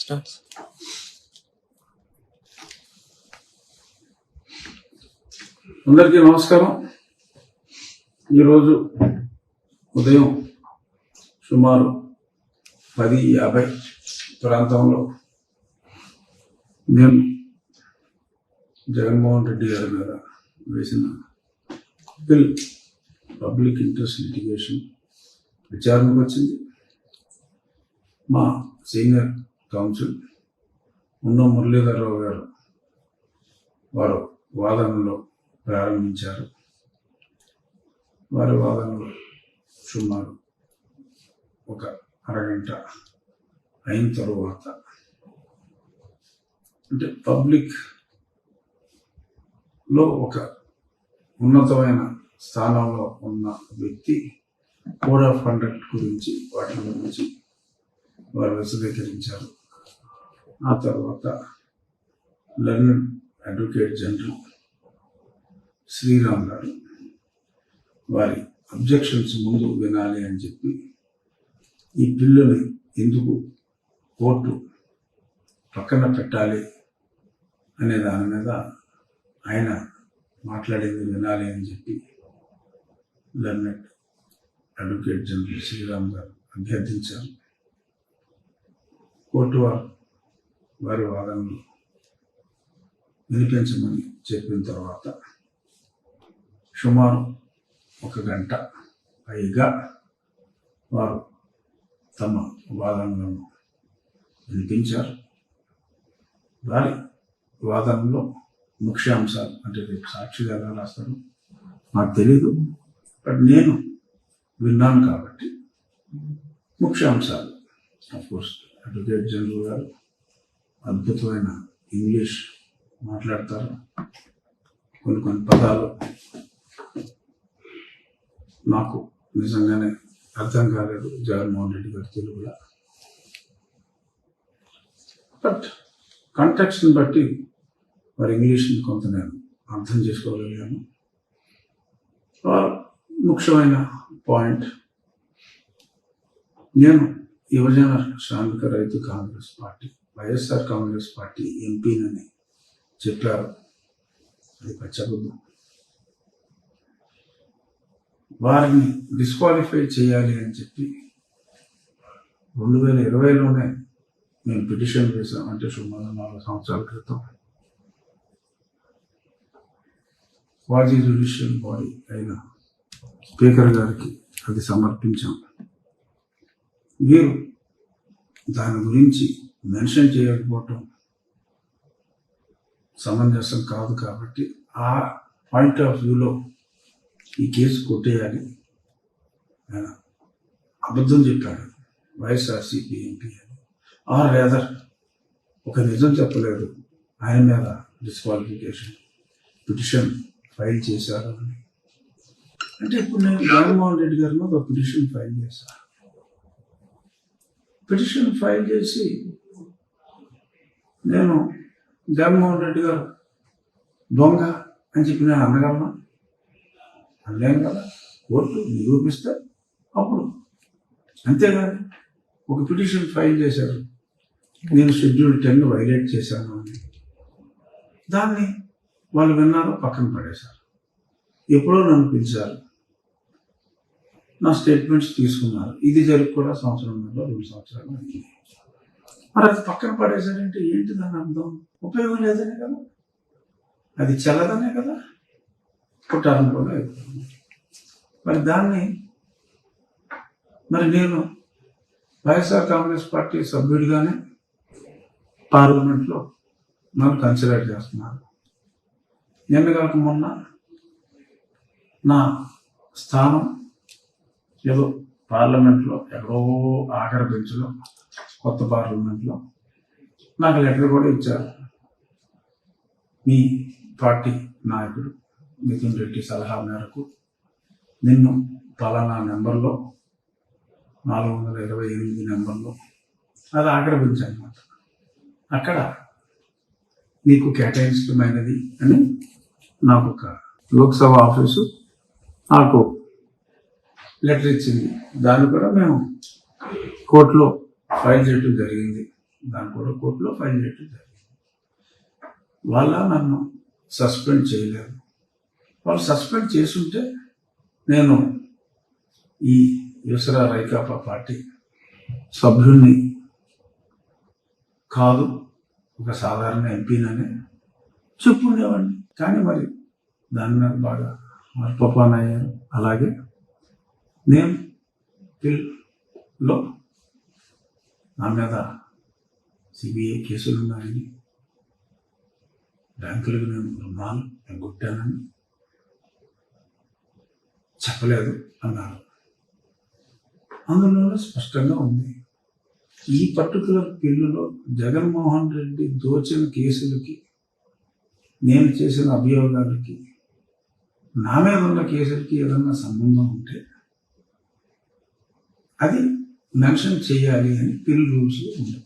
Start అందరికీ నమస్కారం. ఈరోజు ఉదయం సుమారు పది యాభై ప్రాంతంలో నేను జగన్మోహన్ రెడ్డి గారి మీద వేసిన బిల్ పబ్లిక్ ఇంట్రెస్ట్ లిటిగేషన్ విచారణకు వచ్చింది. మా సీనియర్ కౌన్సిల్ ఉన్న మురళీధరరావు గారు వారు వాదనలో ప్రారంభించారు. వారి వాదనలో సుమారు ఒక అరగంట అయిన తరువాత అంటే పబ్లిక్లో ఒక ఉన్నతమైన స్థానంలో ఉన్న వ్యక్తి కోడ్ ఆఫ్ కండక్ట్ గురించి వాటి గురించి వారు విశదీకరించారు. ఆ తర్వాత లర్నర్ అడ్వకేట్ జనరల్ శ్రీరామ్ గారు వారి అబ్జెక్షన్స్ ముందు వినాలి అని చెప్పి ఈ బిల్లుని ఎందుకు కోర్టు పక్కన పెట్టాలి అనే దాని మీద ఆయన మాట్లాడేది వినాలి అని చెప్పి లెర్నెడ్ అడ్వకేట్ జనరల్ శ్రీరామ్ గారు అభ్యర్థించారు. కోర్టు వారు వారి వాదనలు వినిపించమని చెప్పిన తర్వాత సుమారు ఒక గంట పైగా వారు తమ వాదనలను వినిపించారు. వారి వాదనలో ముఖ్యాంశాలు అంటే రేపు సాక్షిగా రాస్తారు నాకు తెలీదు. బట్ నేను విన్నాను కాబట్టి ముఖ్యాంశాలు. కోర్స్ అడ్వకేట్ జనరల్ గారు అద్భుతమైన ఇంగ్లీష్ మాట్లాడతారు. కొన్ని కొన్ని పదాలు నాకు నిజంగానే అర్థం కాలేదు. జగన్మోహన్ రెడ్డి గారి తెలుగులో బట్ కంటెక్స్ని బట్టి వారి ఇంగ్లీష్ని కొంత నేను అర్థం చేసుకోగలిగాను. వారు ముఖ్యమైన పాయింట్ నేను యువజన శ్రామిక రైతు కాంగ్రెస్ పార్టీ వైఎస్ఆర్ కాంగ్రెస్ పార్టీ ఎంపీనని చెప్పారు. అది పచ్చబుద్ధం వారిని డిస్క్వాలిఫై చేయాలి అని చెప్పి రెండు వేల ఇరవైలోనే మేము పిటిషన్ వేసాం అంటే సుమారు నాలుగు సంవత్సరాల క్రితం. క్వాజీ జ్యుడిషియల్ బాడీ అయిన స్పీకర్ గారికి అది సమర్పించాం. వీరు దాని గురించి మెన్షన్ చేయకపోవటం సమంజసం కాదు కాబట్టి ఆ పాయింట్ ఆఫ్ వ్యూలో ఈ కేసు కొట్టేయాలి. అబద్ధం చెప్పాడు వైఎస్ఆర్సీపీ ఎంపీ అని. ఆర్ రేదర్ ఒక నిజం చెప్పలేదు. ఆయన మీద డిస్క్వాలిఫికేషన్ పిటిషన్ ఫైల్ చేశారు అని. అంటే ఇప్పుడు నేను జగన్మోహన్ రెడ్డి గారి మీద ఒక పిటిషన్ ఫైల్ చేశాను. పిటిషన్ ఫైల్ చేసి నేను జగన్మోహన్ రెడ్డి గారు దొంగ అని చెప్పి నేను అనగలను అనలేను కదా. కోర్టు నిరూపిస్తే అప్పుడు. అంతేగాని ఒక పిటిషన్ ఫైల్ చేశారు. నేను షెడ్యూల్ టెన్ వైలేట్ చేశాను అని. దాన్ని వాళ్ళు విన్నారు పక్కన పడేశారు. ఎప్పుడో నన్ను పిలిచారు. నా స్టేట్మెంట్స్ తీసుకున్నారు. ఇది జరిగి కూడా సంవత్సరం రెండు సంవత్సరాలు అయింది. మరి అది పక్కన పడేశారంటే ఏంటి దాని అర్థం? ఉపయోగం లేదనే కదా? అది చల్లదనే కదా? కుట్టారం కూడా మరి దాన్ని మరి నేను వైఎస్ఆర్ కాంగ్రెస్ పార్టీ సభ్యుడిగానే పార్లమెంట్లో నన్ను కన్సిడర్ చేస్తున్నారు. నిన్న కాక మొన్న నా స్థానం ఏదో పార్లమెంట్లో ఎక్కడో ఆఖరి బెంచ్లో కొత్త పార్లమెంట్లో. నాకు లెటర్ కూడా ఇచ్చారు. మీ పార్టీ నాయకుడు మిథున్ రెడ్డి సలహా మేరకు నిన్ను పలానా నెంబర్లో నాలుగు వందల ఇరవై ఎనిమిది నెంబర్లో అది ఆఖరి అనమాట అక్కడ నీకు కేటాయించడమైనది అని నాకు ఒక లోక్సభ ఆఫీసు నాకు లెటర్ ఇచ్చింది. దాన్ని కూడా మేము కోర్టులో ఫైల్ చేయటం జరిగింది. దాని కూడా కోర్టులో ఫైల్ చేయటం జరిగింది. వాళ్ళ నన్ను సస్పెండ్ చేయలేదు. వాళ్ళు సస్పెండ్ చేసుంటే నేను ఈ యుసరా రైకాపా పార్టీ సభ్యుణ్ణి కాదు ఒక సాధారణ ఎంపీననే చెప్పుండేవాడిని. కానీ మరి దాని మీద బాగా మర్పపానయ్యాను అలాగే నేను పిల్లో నా మీద సిబిఐ కేసులు ఉన్నాయని. బ్యాంకులకు నేను రుణాలు ఎగ్గొట్టానని చెప్పలేదు అన్నారు. అందులో స్పష్టంగా ఉంది. ఈ పర్టికులర్ బిల్లులో జగన్మోహన్ రెడ్డి దోచిన కేసులకి నేను చేసిన అభియోగాలకి నా మీద ఉన్న కేసులకి ఏదన్నా సంబంధం ఉంటే అది మెన్షన్ చేయాలి అని పిల్ రూల్స్ ఉంటాయి.